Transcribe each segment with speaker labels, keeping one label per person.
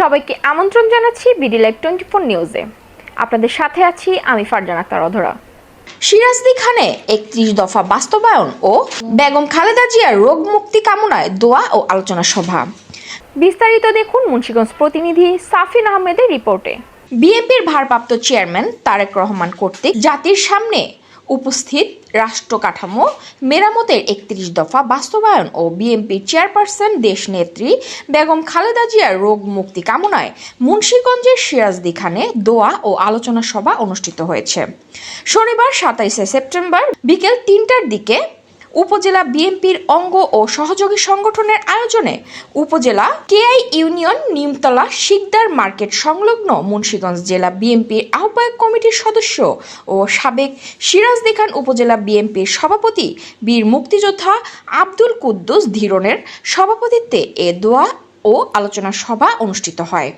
Speaker 1: সবাইকে আমন্ত্রণ জানাচ্ছি বিডি লাইভ টোয়েন্টি ফোর নিউজে। আপনাদের সাথে আছি আমি ফারজান আক্তার অধরা।
Speaker 2: সিরাজদি খানে একত্রিশ দফা বাস্তবায়ন ও বেগম খালেদা জিয়ার রোগ মুক্তি কামনায় দোয়া ও আলোচনা সভা।
Speaker 1: বিস্তারিত দেখুন মুন্সিগঞ্জ প্রতিনিধি সাফিন আহমেদের রিপোর্টে।
Speaker 2: বিএনপির ভারপ্রাপ্ত চেয়ারম্যান তারেক রহমান কর্তৃক জাতির সামনে উপস্থিত রাষ্ট্র কাঠামো মেরামতের একত্রিশ দফা বাস্তবায়ন ও বিএনপির চেয়ারপারসন দেশনেত্রী বেগম খালেদা জিয়ার রোগ মুক্তি কামনায় মুন্সীগঞ্জের সিরাজদি খানে দোয়া ও আলোচনা সভা অনুষ্ঠিত হয়েছে। শনিবার সাতাইশে সেপ্টেম্বর বিকেল তিনটার দিকে উপজেলা বিএনপির অঙ্গ ও সহযোগী সংগঠনের আয়োজনে উপজেলা কেআই ইউনিয়ন নিমতলা শিকদার মার্কেট সংলগ্ন মুন্সিগঞ্জ জেলা বিএনপির আহ্বায়ক কমিটির সদস্য ও সাবেক সিরাজদি খান উপজেলা বিএনপির সভাপতি বীর মুক্তিযোদ্ধা আব্দুল কুদ্দুস ধীরনের সভাপতিত্বে এ দোয়া ও আলোচনা সভা অনুষ্ঠিত হয়।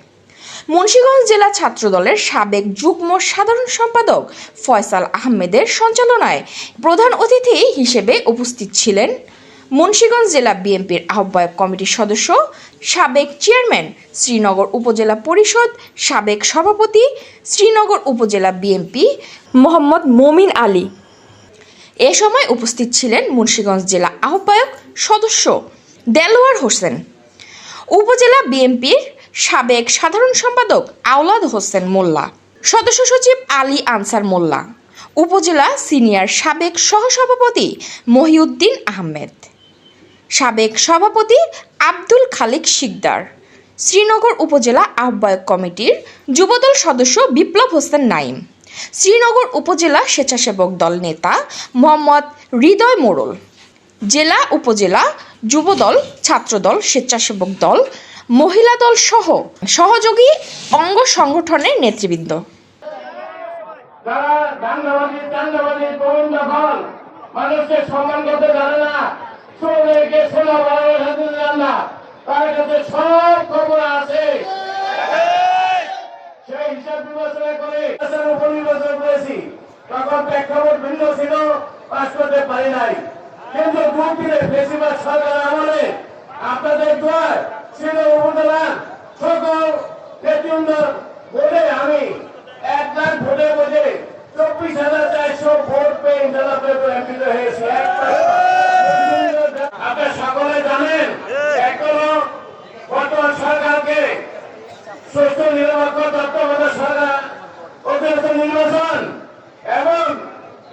Speaker 2: মুন্সিগঞ্জ জেলা ছাত্রদলের সাবেক যুগ্ম সাধারণ সম্পাদক ফয়সাল আহমেদের সঞ্চালনায় প্রধান অতিথি হিসেবে উপস্থিত ছিলেন মুন্সিগঞ্জ জেলা বিএনপির আহ্বায়ক কমিটির সদস্য, সাবেক চেয়ারম্যান শ্রীনগর উপজেলা পরিষদ, সাবেক সভাপতি শ্রীনগর উপজেলা বিএনপি মোহাম্মদ মমিন আলী। এ সময় উপস্থিত ছিলেন মুন্সিগঞ্জ জেলা আহ্বায়ক সদস্য দেলোয়ার হোসেন। উপজেলা বিএনপির সাবেক সাধারণ সম্পাদক আওলাদ হোসেন মোল্লা, সদস্য সচিব আলী আনসার মোল্লা, উপজেলা সিনিয়র সাবেক সহসভাপতি মহিউদ্দিন আহমেদ, সাবেক সভাপতি আব্দুল খালিক শিকদার, শ্রীনগর উপজেলা আহ্বায়ক কমিটির যুবদল সদস্য বিপ্লব হোসেন নাইম, শ্রীনগর উপজেলা স্বেচ্ছাসেবক দল নেতা মোহাম্মদ হৃদয় মোড়ল, জেলা উপজেলা যুবদল ছাত্রদল স্বেচ্ছাসেবক দল মহিলা দল সহ সহযোগী অঙ্গ সংগঠনের নেতৃবৃন্দ।
Speaker 3: সব খবর আছে। ভিন্ন ছিল নাই। বেশিরভাগ আপনাদের দোয়ার ছিল উপজেলা সকল নেতৃবৃন্দ বলে আমি এক লাখ ভোটের মধ্যে চব্বিশ হাজার চারশো ভোট পেয়ে জেলা এমপিতে হয়েছে। আপনার সকলে জানেন, এখনও বর্তমান সরকারকে সুস্থ নিরাপত্তা তত্ত্বাবধায়ক সরকার অতিরিক্ত নির্বাচন এবং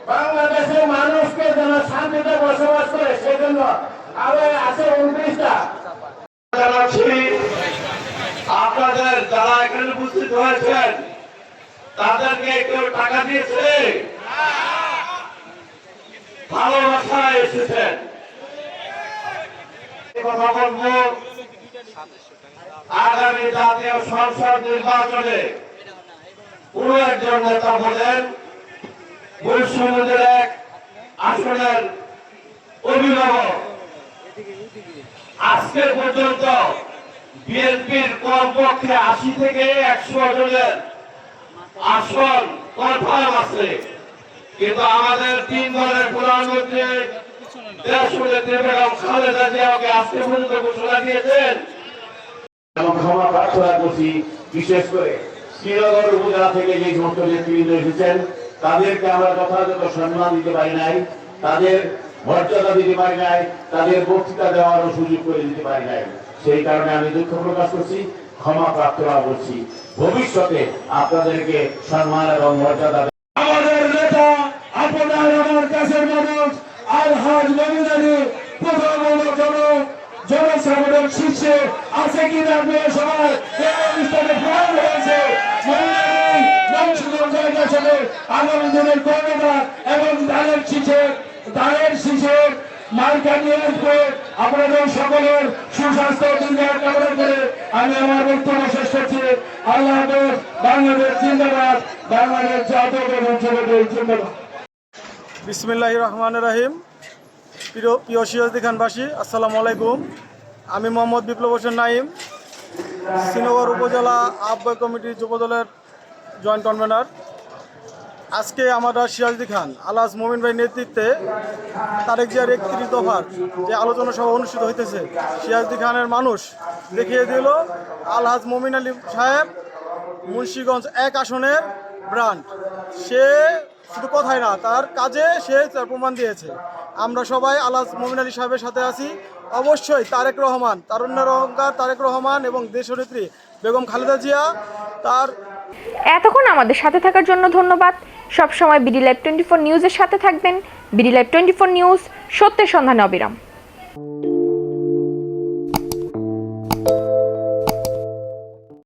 Speaker 3: বাংলাদেশের মানুষকে যেন শান্তিতে বসবাস করে, সেজন্য আবার আছে উনত্রিশটা জানাচ্ছি আপনাদের যারা এখানে তাদেরকে কেউ টাকা দিয়েছে? এসেছেন। আগামী জাতীয় সংসদ নির্বাচনে কোন একজন নেতা বলেন এক আসনের অভিভাবক। আজকে পর্যন্ত বিএনপির কমপক্ষে আশি থেকে একশো জনের আসন কনফার্ম আছে। কিন্তু আমাদের তিন দলের প্রধানমন্ত্রী আজকে পর্যন্ত ঘোষণা দিয়েছেন। এবং ক্ষমা প্রার্থনা করছি বিশেষ করে শ্রীনগর উপজেলা থেকে যে সমস্ত নেতৃবৃন্দ এসেছেন, তাদেরকে আমরা যথাযথ সম্মান দিতে পারি নাই, তাদের মর্যাদা দিতে পারি নাই, তাদের বক্তৃতা দেওয়ারও সুযোগ করে দিতে পারি নাই। সেই কারণে আমি দুঃখ প্রকাশ করছি, ক্ষমা প্রার্থনা করছি। ভবিষ্যতে আপনাদেরকে সম্মান এবং মর্যাদা আমাদের নেতা, আপনার আমার কাছের মানুষ জনসাধারণ শীর্ষে আছে কি না সবাই প্রমাণ হয়েছে। আগামী দিনের কর্মকার এবং দানের শীষে দানের শীষে মার্কা নিয়ে আপনাদের সকলের সুস্বাস্থ্য কামনা করে আমি আমার বক্তব্য শেষ করছি। আল্লাহ বাংলাদেশ জিন্দাবাদ বাংলাদেশ জিন্দাবাদ।
Speaker 4: বিসমিল্লাহ রহমান রাহিম। প্রিয় সিরাজদি খানবাসী আসসালামু আলাইকুম। আমি মোহাম্মদ বিপ্লব হোসেন নাইম শ্রীনগর উপজেলা আহ্বায়ক কমিটির যুবদলের জয়েন্ট কনভেনার। আজকে আমরা সিরাজদি খান আলাস মোমিন ভাই নেতৃত্বে তারেক জিয়ার একত্রিশ দফার যে আলোচনা সভা অনুষ্ঠিত হইতেছে সিরাজদি খানের মানুষ দেখিয়ে দিল আলহাজ মোমিন আলী সাহেব মুন্সীগঞ্জ এক আসনের ব্রান্ড সে শুধু কথাই না, তার কাজে সে তার প্রমাণ দিয়েছে। আমরা সবাই আলহাজ মোমিন আলী সাহেবের সাথে আছি। অবশ্যই তারেক রহমান তারুণ্যের অহংকার তারেক রহমান এবং দেশনেত্রী বেগম খালেদা জিয়া, তার
Speaker 2: এতক্ষণ আমাদের সাথে থাকার জন্য ধন্যবাদ। সবসময় বিডি লাইভ টোয়েন্টি ফোর নিউজের সাথে থাকবেন। BD live twenty four news সত্যের সন্ধানে অবিরাম।